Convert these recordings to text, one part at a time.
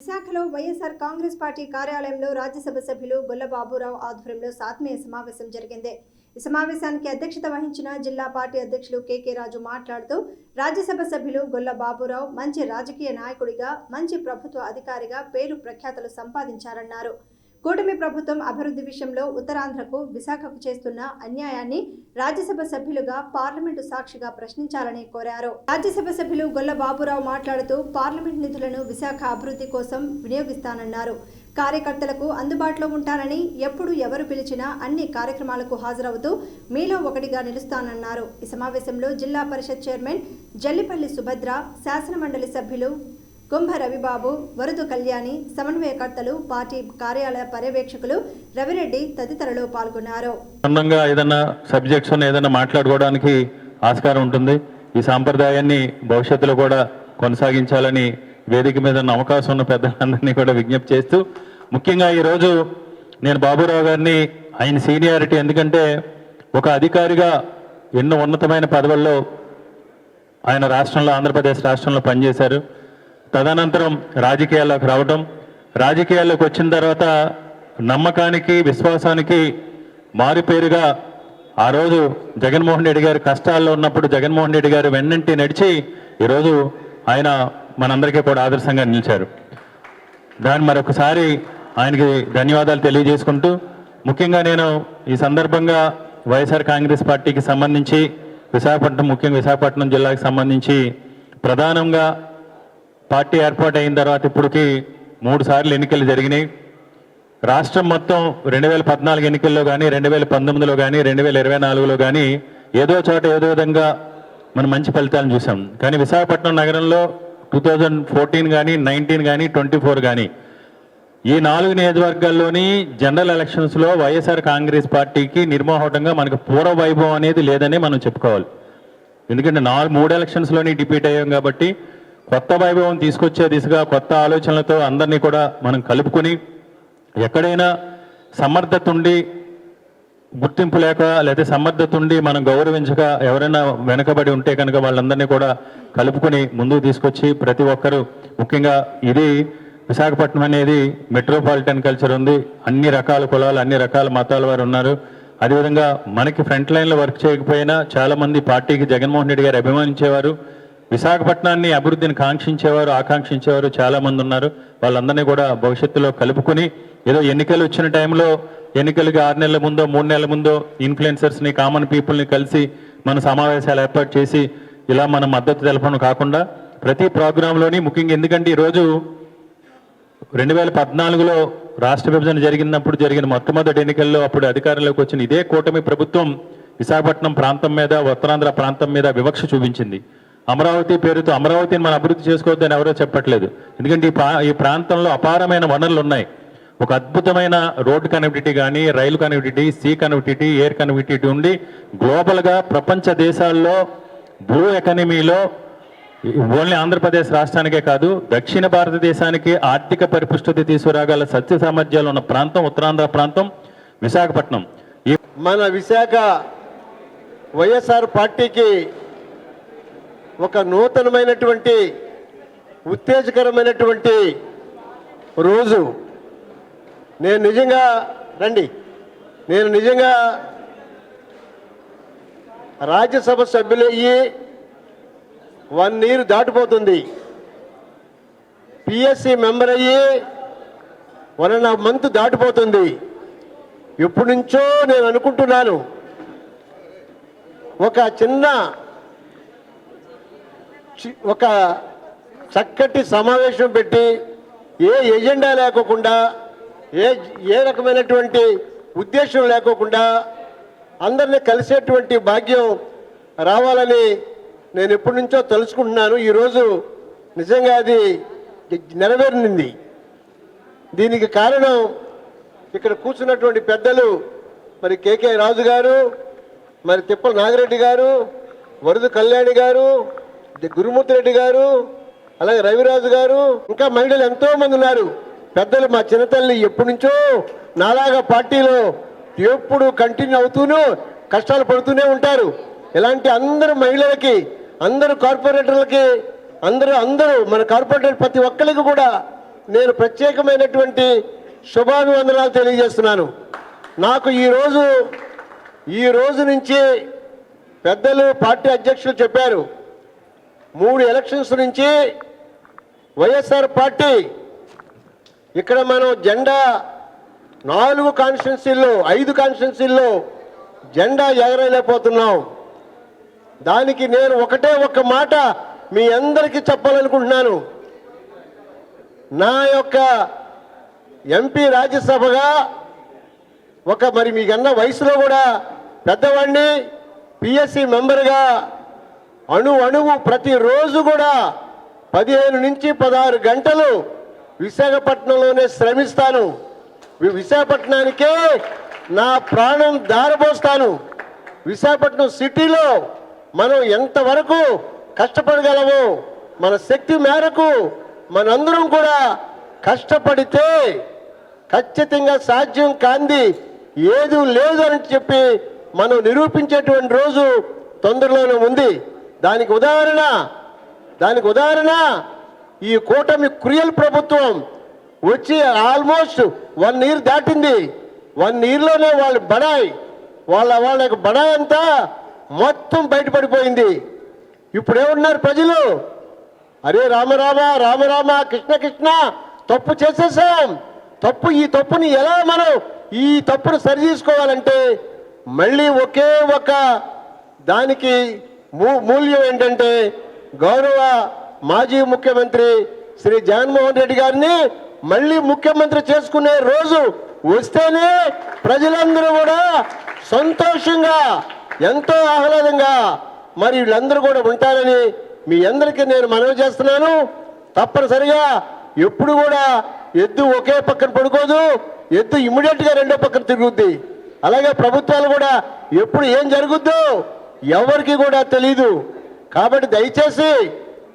విశాఖలో వైఎస్ఆర్ కాంగ్రెస్ పార్టీ కార్యాలయంలో రాజ్యసభ సభ్యులు గొల్ల బాబురావు ఆధ్వర్యంలో సాత్మీయ సమావేశం జరిగింది. ఈ సమావేశానికి అధ్యక్షత వహించిన జిల్లా పార్టీ అధ్యక్షులు కేకే రాజు మాట్లాడుతూ రాజ్యసభ సభ్యులు గొల్ల బాబురావు మంచి రాజకీయ నాయకుడిగా మంచి ప్రభుత్వ అధికారిగా పేరు ప్రఖ్యాతలు సంపాదించారన్నారు. కూటమి ప్రభుత్వం అభివృద్ధి విషయంలో ఉత్తరాంధ్రకు విశాఖకు చేస్తున్న అన్యాయాన్ని రాజ్యసభ సభ్యులుగా పార్లమెంటు సాక్షిగా ప్రశ్నించాలని కోరారు. రాజ్యసభ సభ్యులు గొల్ల బాబురావు మాట్లాడుతూ పార్లమెంట్ నిధులను విశాఖ అభివృద్ధి కోసం వినియోగిస్తానన్నారు. కార్యకర్తలకు అందుబాటులో ఉంటానని ఎప్పుడు ఎవరు పిలిచినా అన్ని కార్యక్రమాలకు హాజరవుతూ మీలో ఒకటిగా నిలుస్తానన్నారు. ఈ సమావేశంలో జిల్లా పరిషత్ చైర్మన్ జల్లిపల్లి సుభద్ర శాసనమండలి సభ్యులు కుంభ రవిబాబు వరదు కళ్యాణి సమన్వయకర్తలు పార్టీ కార్యాలయ పర్యవేక్షకులు రవిరెడ్డి తదితరులు పాల్గొన్నారు. ఏదైనా సబ్జెక్ట్స్ ఉన్న ఏదైనా మాట్లాడుకోవడానికి ఆస్కారం ఉంటుంది. ఈ సాంప్రదాయాన్ని భవిష్యత్తులో కూడా కొనసాగించాలని వేదిక మీద ఉన్న అవకాశం ఉన్న పెద్దలందరినీ కూడా విజ్ఞప్తి చేస్తూ ముఖ్యంగా ఈరోజు నేను బాబురావు గారిని ఆయన సీనియారిటీ ఎందుకంటే ఒక అధికారిగా ఎన్నో ఉన్నతమైన పదవుల్లో ఆయన రాష్ట్రంలో ఆంధ్రప్రదేశ్ రాష్ట్రంలో పనిచేశారు. తదనంతరం రాజకీయాల్లోకి రావడం రాజకీయాల్లోకి వచ్చిన తర్వాత నమ్మకానికి విశ్వాసానికి మారుపేరుగా ఆ రోజు జగన్మోహన్ రెడ్డి గారు కష్టాల్లో ఉన్నప్పుడు జగన్మోహన్ రెడ్డి గారు వెన్నంటి నడిచి ఈరోజు ఆయన మనందరికీ కూడా ఆదర్శంగా నిలిచారు. దాన్ని మరొకసారి ఆయనకి ధన్యవాదాలు తెలియజేసుకుంటూ ముఖ్యంగా నేను ఈ సందర్భంగా వైఎస్ఆర్ కాంగ్రెస్ పార్టీకి సంబంధించి విశాఖపట్నం ముఖ్యంగా విశాఖపట్నం జిల్లాకి సంబంధించి ప్రధానంగా పార్టీ ఏర్పాటు అయిన తర్వాత ఇప్పటికి మూడు సార్లు ఎన్నికలు జరిగినాయి. రాష్ట్రం మొత్తం రెండు వేల పద్నాలుగు ఎన్నికల్లో కానీ రెండు వేల పంతొమ్మిదిలో కానీ రెండు వేల ఇరవై నాలుగులో కానీ ఏదో చోట ఏదో విధంగా మనం మంచి ఫలితాలను చూసాం కానీ విశాఖపట్నం నగరంలో టూ థౌజండ్ ఫోర్టీన్ కానీ నైన్టీన్ కానీ ట్వంటీ ఫోర్ కానీ ఈ నాలుగు నియోజకవర్గాల్లోని జనరల్ ఎలక్షన్స్లో వైఎస్ఆర్ కాంగ్రెస్ పార్టీకి నిర్మోహటంగా మనకు పూర్వ వైభవం అనేది లేదని మనం చెప్పుకోవాలి. ఎందుకంటే నాలుగు మూడు ఎలక్షన్స్లోని డిపీట్ అయ్యాం కాబట్టి కొత్త వైభవం తీసుకొచ్చే దిశగా కొత్త ఆలోచనలతో అందరినీ కూడా మనం కలుపుకొని ఎక్కడైనా సమర్థత ఉండి గుర్తింపు లేక లేదా సమర్థత ఉండి మనం గౌరవించక ఎవరైనా వెనకబడి ఉంటే కనుక వాళ్ళందరినీ కూడా కలుపుకొని ముందుకు తీసుకొచ్చి ప్రతి ఒక్కరూ ముఖ్యంగా ఇది విశాఖపట్నం అనేది మెట్రోపాలిటన్ కల్చర్ ఉంది. అన్ని రకాల కులాలు అన్ని రకాల మతాల వారు ఉన్నారు. అదేవిధంగా మనకి ఫ్రంట్ లైన్లో వర్క్ చేయకపోయినా చాలా మంది పార్టీకి జగన్మోహన్ రెడ్డి గారు అభిమానించేవారు. విశాఖపట్నాన్ని అభివృద్ధిని కాంక్షించేవారు ఆకాంక్షించేవారు చాలామంది ఉన్నారు. వాళ్ళందరినీ కూడా భవిష్యత్తులో కలుపుకుని ఏదో ఎన్నికలు వచ్చిన టైంలో ఎన్నికలకి ఆరు నెలల ముందో మూడు నెలల ముందో ఇన్ఫ్లుయెన్సర్స్ని కామన్ పీపుల్ని కలిసి మన సమావేశాలు ఏర్పాటు చేసి ఇలా మనం మద్దతు తెలపడం కాకుండా ప్రతి ప్రోగ్రాంలోని ముఖ్యంగా ఎందుకంటే ఈరోజు రెండు వేల పద్నాలుగులో రాష్ట్ర విభజన జరిగినప్పుడు జరిగిన మొట్టమొదటి ఎన్నికల్లో అప్పుడు అధికారంలోకి వచ్చిన ఇదే కూటమి ప్రభుత్వం విశాఖపట్నం ప్రాంతం మీద ఉత్తరాంధ్ర ప్రాంతం మీద వివక్ష చూపించింది. అమరావతి పేరుతో అమరావతిని మనం అభివృద్ధి చేసుకోవద్దని ఎవరో చెప్పట్లేదు. ఎందుకంటే ఈ ప్రా ఈ ప్రాంతంలో అపారమైన వనరులు ఉన్నాయి. ఒక అద్భుతమైన రోడ్డు కనెక్టివిటీ కానీ rail connectivity sea connectivity air connectivity ఉండి గ్లోబల్గా ప్రపంచ దేశాల్లో బ్లూ ఎకానమీలో ఓన్లీ ఆంధ్రప్రదేశ్ రాష్ట్రానికే కాదు దక్షిణ భారతదేశానికి ఆర్థిక పరిపుష్టత తీసుకురాగల సత్య సామర్థ్యాలు ఉన్న ప్రాంతం ఉత్తరాంధ్ర ప్రాంతం విశాఖపట్నం. ఈ మన విశాఖ వైఎస్ఆర్ పార్టీకి ఒక నూతనమైనటువంటి ఉత్తేజకరమైనటువంటి రోజు. నేను నిజంగా రండి. నేను నిజంగా రాజ్యసభ సభ్యులయ్యి వన్ ఇయర్ దాటిపోతుంది. పిఎస్సి మెంబర్ అయ్యి వన్ అండ్ హాఫ్ మంత్ దాటిపోతుంది. ఎప్పటి నుంచో నేను అనుకుంటున్నాను. ఒక చిన్న ఒక చక్కటి సమావేశం పెట్టి ఏ ఎజెండా లేకోకుండా ఏ ఏ రకమైనటువంటి ఉద్దేశం లేకోకుండా అందరినీ కలిసేటువంటి భాగ్యం రావాలని నేను ఎప్పటి నుంచో తెలుసుకుంటున్నాను ఈరోజు నిజంగా అది నెరవేరింది దీనికి కారణం ఇక్కడ కూర్చున్నటువంటి పెద్దలు మరి కేకే రాజు గారు మరి తిప్పల నాగిరెడ్డి గారు వరదు కళ్యాణి గారు ది- గురుమూర్తి రెడ్డి గారు అలాగే రవిరాజు గారు ఇంకా మహిళలు ఎంతో మంది ఉన్నారు. పెద్దలు మా చిన్నతల్లి ఎప్పటి నుంచో నాలాగా పార్టీలో ఎప్పుడు కంటిన్యూ అవుతూనే కష్టాలు పడుతూనే ఉంటారు. ఇలాంటి అందరు మహిళలకి అందరు కార్పొరేటర్లకి అందరూ అందరూ మన కార్పొరేటర్ ప్రతి ఒక్కరికి కూడా నేను ప్రత్యేకమైనటువంటి శుభాభివందనాలు తెలియజేస్తున్నాను. నాకు ఈరోజు ఈ రోజు నుంచి పెద్దలు పార్టీ అధ్యక్షులు చెప్పారు. మూడు ఎలక్షన్స్ నుంచి వైఎస్ఆర్ పార్టీ ఇక్కడ మనం జెండా నాలుగు కాన్స్టిట్యున్సీల్లో ఐదు కాన్స్టిట్యున్సీల్లో జెండా ఎగరలేకపోతున్నాం దానికి నేను ఒకటే ఒక మాట మీ అందరికీ చెప్పాలనుకుంటున్నాను. నా యొక్క ఎంపీ రాజ్యసభగా ఒక మరి మీకన్నా వయసులో కూడా పెద్దవాడిని పిఎస్సి మెంబర్గా అణు అణువు ప్రతిరోజు కూడా పదిహేను నుంచి పదహారు గంటలు విశాఖపట్నంలోనే శ్రమిస్తాను. విశాఖపట్నానికే నా ప్రాణం దారబోస్తాను విశాఖపట్నం సిటీలో మనం ఎంతవరకు కష్టపడగలము మన శక్తి మేరకు మనందరం కూడా కష్టపడితే ఖచ్చితంగా సాధ్యం కాంది. ఏది లేదు అని చెప్పి మనం నిరూపించేటువంటి రోజు తొందరలోనే ఉంది. దానికి ఉదాహరణ దానికి ఉదాహరణ ఈ కూటమి క్రియల్ ప్రభుత్వం వచ్చి ఆల్మోస్ట్ వన్ ఇయర్ దాటింది. వన్ ఇయర్లోనే వాళ్ళు బడాయి. వాళ్ళ వాళ్ళ యొక్క బడాయి అంతా మొత్తం బయటపడిపోయింది. ఇప్పుడు ఏమన్నారు ప్రజలు? అరే రామరామ రామరామ కృష్ణ కృష్ణ తప్పు చేసేసాం. తప్పు ఈ తప్పుని ఎలా మనం ఈ తప్పును సరి చేసుకోవాలంటే మళ్ళీ ఒకే ఒక దానికి మూల్యం ఏంటంటే గౌరవ మాజీ ముఖ్యమంత్రి శ్రీ జగన్మోహన్ రెడ్డి గారిని మళ్ళీ ముఖ్యమంత్రి చేసుకునే రోజు వస్తేనే ప్రజలందరూ కూడా సంతోషంగా ఎంతో ఆహ్లాదంగా మరి వీళ్ళందరూ కూడా ఉంటారని మీ అందరికీ నేను మనవి చేస్తున్నాను. తప్పనిసరిగా ఎప్పుడు కూడా ఎద్దు ఒకే పక్కన పడుకోదు ఎద్దు ఇమ్మీడియట్గా రెండో పక్కన తిరుగుద్ది. అలాగే ప్రభుత్వాలు కూడా ఎప్పుడు ఏం జరుగుద్దో ఎవరికి కూడా తెలియదు కాబట్టి దయచేసి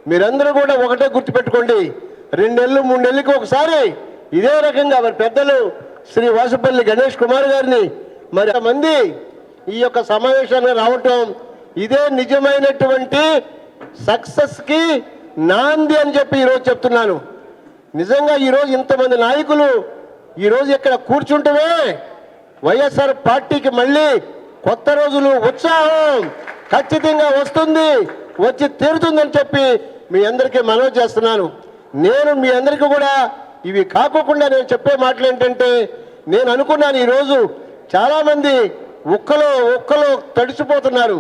మీరందరూ కూడా ఒకటే గుర్తుపెట్టుకోండి. రెండు నెలలు మూడు నెలలకి ఒకసారి ఇదే రకంగా మరి పెద్దలు శ్రీ వాసుపల్లి గణేష్ కుమార్ గారిని మరి మంది ఈ యొక్క సమావేశానికి రావటం ఇదే నిజమైనటువంటి సక్సెస్కి నాంది అని చెప్పి ఈరోజు చెప్తున్నాను. నిజంగా ఈరోజు ఇంతమంది నాయకులు ఈరోజు ఇక్కడ కూర్చుంటమే వైఎస్ఆర్ పార్టీకి మళ్ళీ కొత్త రోజులు ఉత్సాహం ఖచ్చితంగా వస్తుంది వచ్చి తీరుతుందని చెప్పి మీ అందరికీ మనవి చేస్తున్నాను. నేను మీ అందరికీ కూడా ఇవి కాకోకుండా నేను చెప్పే మాటలు ఏంటంటే నేను అనుకున్నాను ఈరోజు చాలామంది ఉక్కలో ఉక్కలో తడిచిపోతున్నారు